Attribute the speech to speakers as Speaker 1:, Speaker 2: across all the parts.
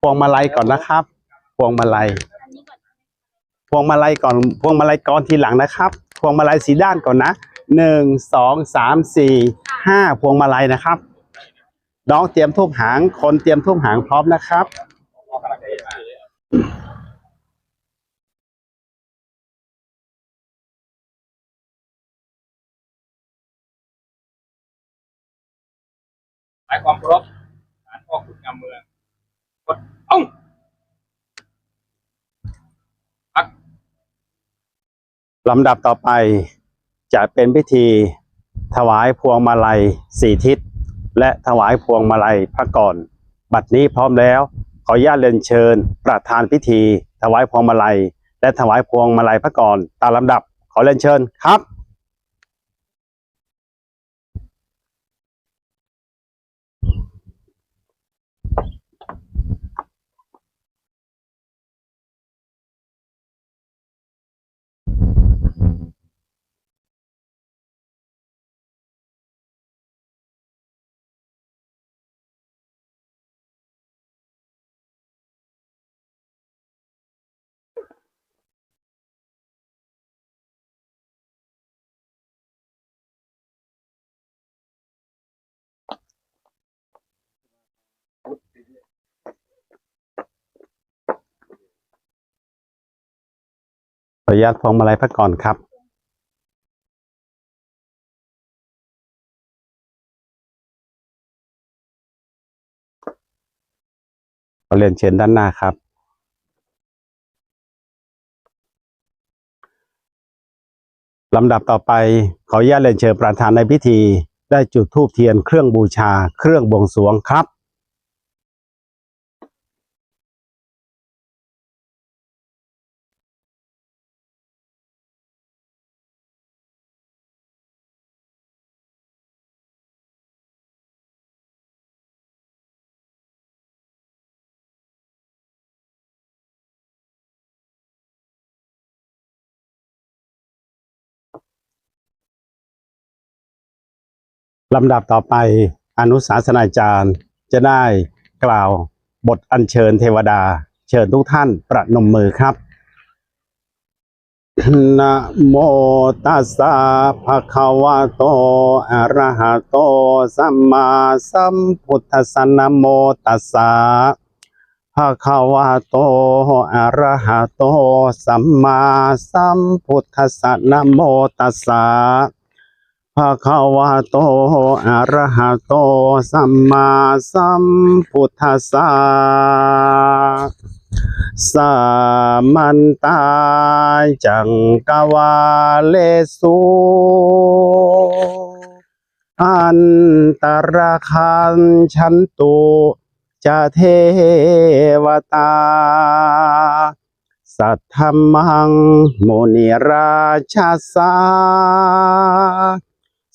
Speaker 1: พวงมาลัยก่อนนะครับ พวงมาลัย พวงมาลัยก่อน พวงมาลัยก่อนทีหลังนะครับ พวงมาลัยสีด้านก่อนนะหนึ่งสองสามสี่ห้าพวงมาลัยนะครับน้องเตรียมทูบหาง คนเตรียมทูบหางพร้อมนะครับ
Speaker 2: ความเคารพศาลพ่อขุนงามเมืองกดเอ้าพัก
Speaker 1: ลำดับต่อไปจะเป็นพิธีถวายพวงมาลัยสี่ทิศ และถวายพวงมาลัยพระก่อน บัดนี้พร้อมแล้ว ขออนุญาตเรียนเชิญ ประธานพิธี ถวายพวงมาลัย และถวายพวงมาลัยพระก่อนตามลำดับ ขอเรียนเชิญครับ ขออนุญาตพวงมาลัยพระก่อนครับ เรียนเชิญด้านหน้าครับ ลำดับต่อไปขออนุญาตเรียนเชิญประธานในพิธี ได้จุดธูปเทียนเครื่องบูชา เครื่องบวงสรวงครับ ลำดับต่อไปอนุสาสนาจารย์จะได้กล่าวบทอัญเชิญเทวดา เชิญทุกท่านประนมมือครับนะโมตัสสะภะคะวะโตอะระหะโตสัมมาสัมพุทธัสสะนะโมตัสสะภะคะวะโตอะระหะโตสัมมาสัมพุทธัสสะนะโมตัสสะ ภะคะวะโต อะระหะโต สัมมาสัมพุทธัสสะสามันตาจังกวาเลสุอันตรคันชันตุจะเทวตา สัทธมังโมนิราชาสา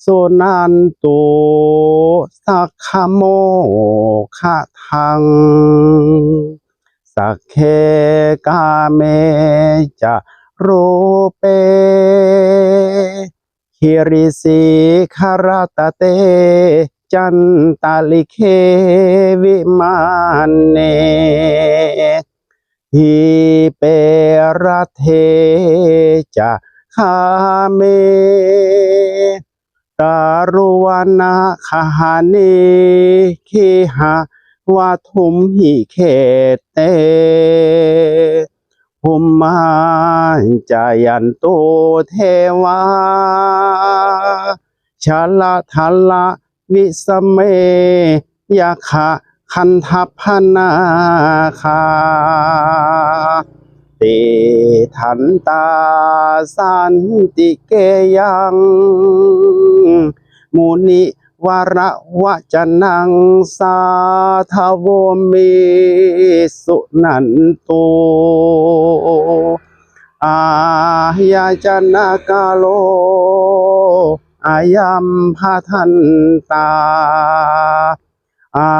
Speaker 1: สุนันตุสักขโมขะทัง สักเคกาเมจะรูเปคิริสีคาราตเต จันตาลิเควิมานเนฮิเปรเทจะคาเม ตารุวนาคหานิคิหะวาทุมหิเขเตภูมมาจายันตุเทวาชาลาทาละวิสเมยาคะคันทัพพนาคา ติทันตาสันติเกยังมุนิวระวะจนังสาทาวมิสุนันตุอาญาจนากาโลอายัมพาทันตา อา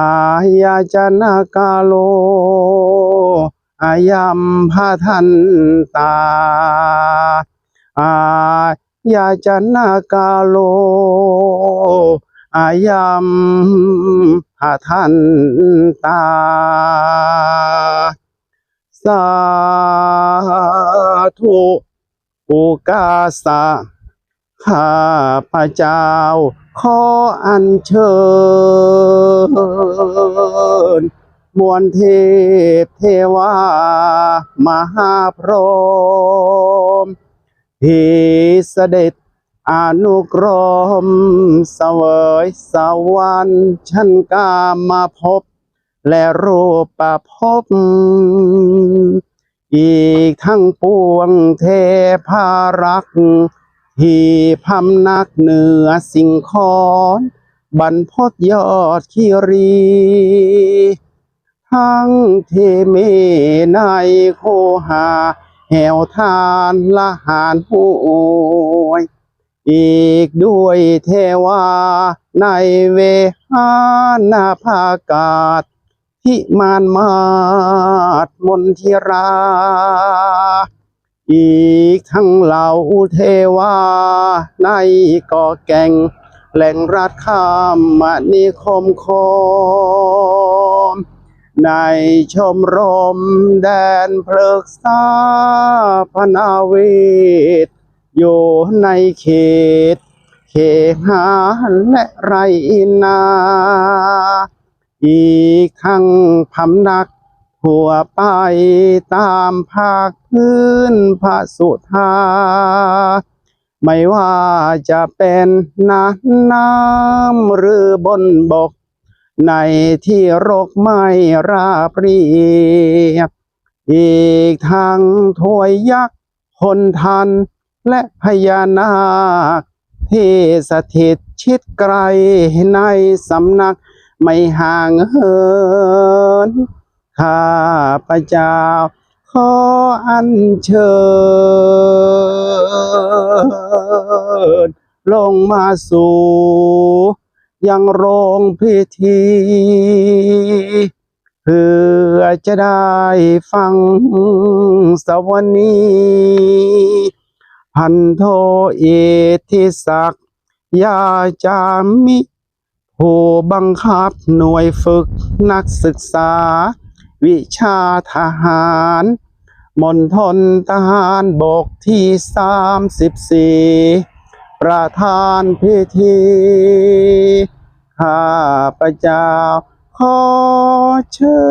Speaker 1: ญาจนากาโล อายัมพาทันตา อายาจนากาโล อายมพระท่านตา สาธุอุกาสะข้าพระเจ้าขออัญเชิญ มวลเทพเทวามหาพรหมที่เสด็จอนุกรมเสวยสวรรค์ชั้นกามาพบ และรูปประพบ อีกทั้งปวงเทพารักษ์ที่พำนักเหนือสิ่งขอนบรรพตยอดคีรี ทั้งเทเมในโคหาแหวทานละหานห้วยอีกด้วยเทวาในเวหานาภากาศทิมานมาดมนทิรา อีกทั้งเหล่าเทวาในก่อแก่งแหล่งรัฐข้ามมนิคมคม ในชมรมแดนเพลิกษาพนาวิทอยู่ในเขต เขหาและไรนา อีกทั้งพำนักทั่วไปตามภาคพื้นพระสุธา ไม่ว่าจะเป็นน้ำน้ำหรือบนบก ในที่รกไม่ราบเรียบ อีกทางถวยยักษ์พลทัน และพญานาค ที่สถิตชิดไกลในสำนักไม่ห่างเหิน ข้าพระเจ้าขออัญเชิญ ลงมาสู่ ยังโรงพิธีเพื่อจะได้ฟังสวนีพันโทเอทิศักยาจามิผู้บังคับหน่วยฝึกนักศึกษา วิชาทหารมณฑลทหารบกที่สามสิบสี่ ประธานพิธีข้าพระเจ้าขอเชิ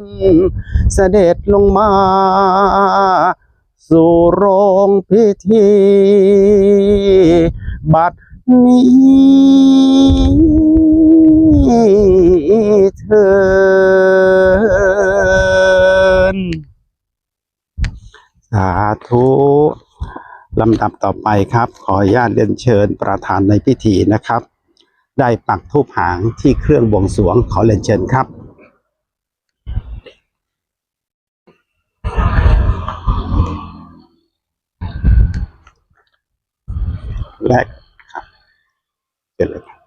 Speaker 1: ญเสด็จลงมา สู่โรงพิธี บัดนี้เถิน สาธุลำดับต่อไปครับ ขออนุญาตเรียนเชิญประธานในพิธีนะครับ ได้ปักธูปหางที่เครื่องบวงสรวงขอเรียนเชิญครับ และครับเชิญเลยครับ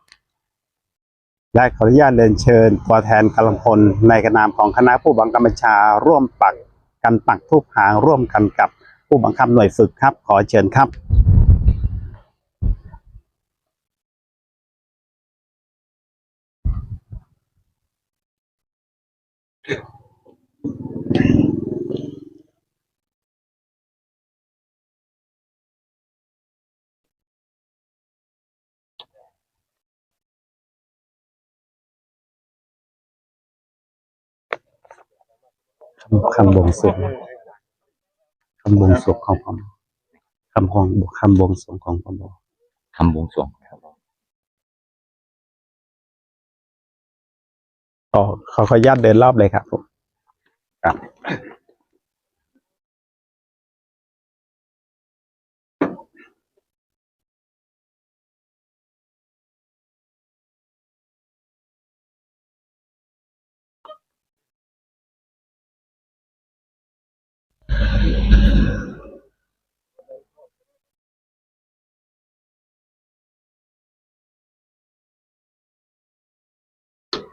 Speaker 1: และขออนุญาตเรียนเชิญตัวแทนกำลังพลในนามของคณะผู้บังคับบัญชาร่วมปัก กันปักทูบหางร่วมกันกับผู้บังคับหน่วยฝึกครับ ขอเชิญครับ คำบวงสรวงคำบวงสรวงของผมคำของคำบวงสรวงของผม
Speaker 3: ทำบวงสรวงครับผม
Speaker 1: ขอขอขออนุญาตเดินรอบเลยครับผมครับ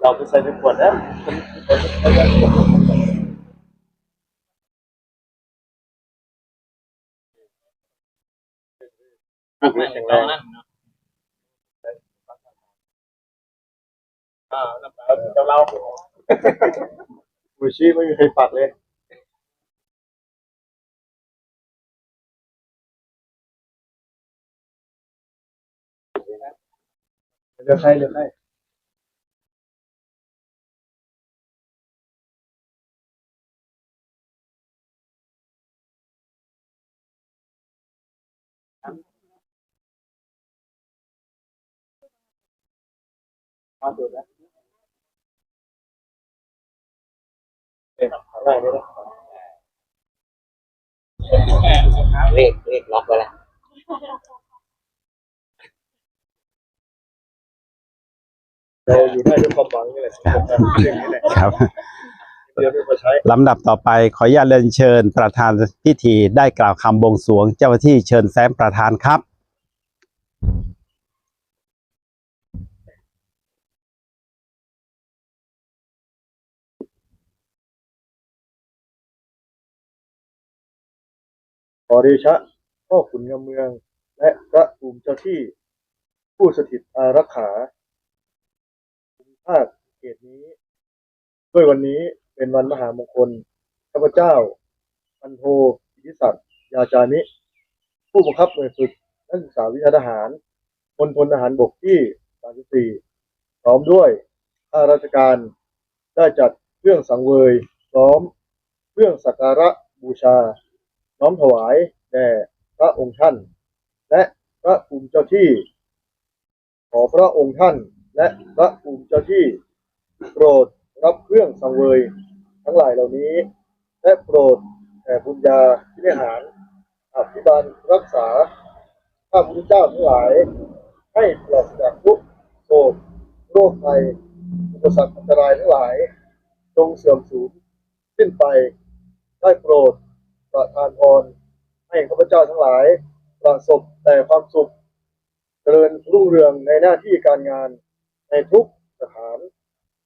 Speaker 2: เราไปใส่ในขวดแล้ว
Speaker 1: ค
Speaker 2: พักนั่นตอนนั้นเนาะอ่าน้ำตาเจ้าเรา
Speaker 4: มือชี้ไม่มีใครปักเลย เลือกใครเลือกใคร
Speaker 2: มาสุดแล้ว
Speaker 4: ทางได้เลยนะ
Speaker 3: เลขเลขล็อกไว้แล้ว
Speaker 4: เราอยู่ได้ด้วยความหวังนี่แหละเรื่องนี้แหละ
Speaker 1: ครับ
Speaker 4: เดี๋ยวไม่มาใช้
Speaker 1: ลำดับต่อไปขออนุญาตเรียนเชิญประธานพิธีได้กล่าวคำบวงสรวงเจ้าหน้าที่เชิญแซมประธานครับ
Speaker 4: ขอเดชะพ่อขุนงามเมือง และพระภูมิเจ้าที่ผู้สถิตอารักขาภูมิภาคเขตนี้ ด้วยวันนี้เป็นวันมหามงคลข้าพเจ้า พันโทอิทธิศักดิ์ยาจานิ ผู้บังคับหน่วยฝึกนักศึกษาวิชาทหารมณฑลทหารบกที่ 34 พร้อมด้วยข้าราชการ ได้จัดเครื่องสังเวยพร้อมเครื่องสักการะบูชา น้อมถวายแด่พระองค์ท่าน และพระภูมิเจ้าที่ ขอพระองค์ท่าน และพระภูมิเจ้าที่ โปรดรับเครื่องสังเวย ทั้งหลายเหล่านี้ และโปรดแผ่บุญญาพินิหารอภิบาลรักษาข้าพุทธเจ้าทั้งหลาย ให้ปลอดจากทุกโศกโรคภัยอุปสรรคอันตรายทั้งหลาย จงเสื่อมสูญสิ้นไป ได้โปรดประทานพรให้ข้าพเจ้าทั้งหลายประสบแต่ความสุข เจริญรุ่งเรืองในหน้าที่การงาน ในทุกสถาน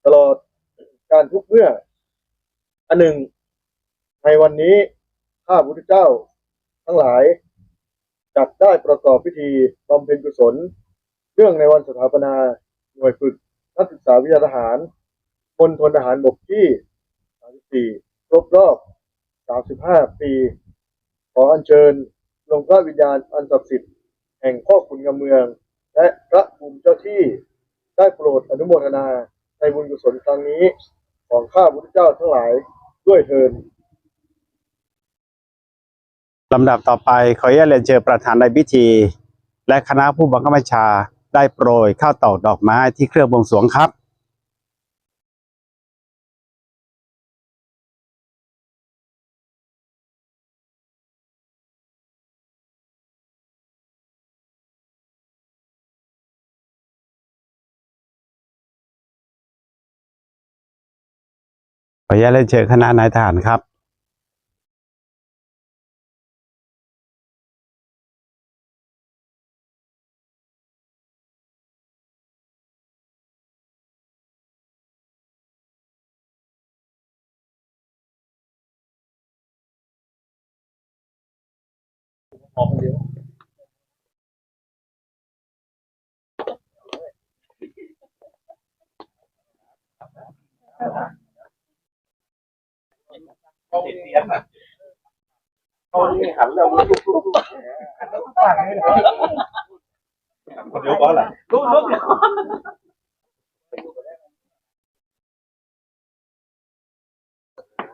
Speaker 4: ตลอดการทุกเมื่อ อันหนึ่ง ในวันนี้ข้าพุทธเจ้าทั้งหลายจัดได้ประกอบพิธีบำเพ็ญกุศลเรื่องในวันสถาปนาหน่วยฝึกนักศึกษาวิชาทหารมณฑลทหารบกที่ 34 ครบรอบ 35 ปี ขออัญเชิญลงพระวิญญาณอันศักดิ์สิทธิ์แห่งพ่อขุนกำเมือง และพระภูมิเจ้าที่ ได้โปรดอนุโมทนาในบุญกุศลครั้งนี้ของข้าพุทธเจ้าทั้งหลายด้วยเทิน
Speaker 1: ลำดับต่อไปขออนุญาตเรียนเชิญประธานในพิธี และคณะผู้บังคับบัญชาได้โปรยข้าวตอกดอกไม้ที่เครื่องบวงสรวงครับ ออนุญาตเรียนเชิญคณะนายทหารครับออก
Speaker 2: เขา เสียงอะ
Speaker 4: เขานี่หันแล้วลุกลุกลุกลุกต่างเลยคนเดียวก่อนล่ะ
Speaker 2: ลุกลุก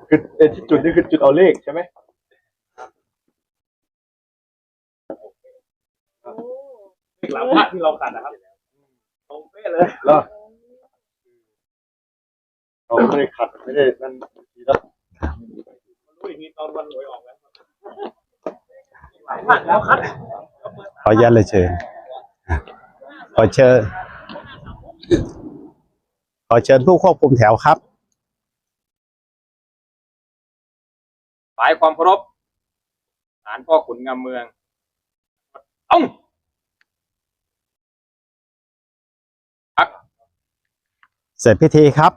Speaker 4: คือไอ้ที่จุดนี่คือจุดเอาเลขใช่ไหม
Speaker 2: หลังพระที่เราตัดนะครับตรงเป๊ะเลย
Speaker 4: เหรอเราไม่ได้ขัดไม่ได้นั่นทีแล้ว
Speaker 2: รู้อย่างนี้ตอนวันหวยออกแล้วหลายมากแล้วครับ
Speaker 1: ขออนุญาตเลยเชิญขอเชิญขอเชิญผู้ควบคุมแถวครับ
Speaker 2: ฝ่ายความเคารพศาลพ่อขุนงามเมืองเอ้าพัก
Speaker 1: เสร็จพิธีครับ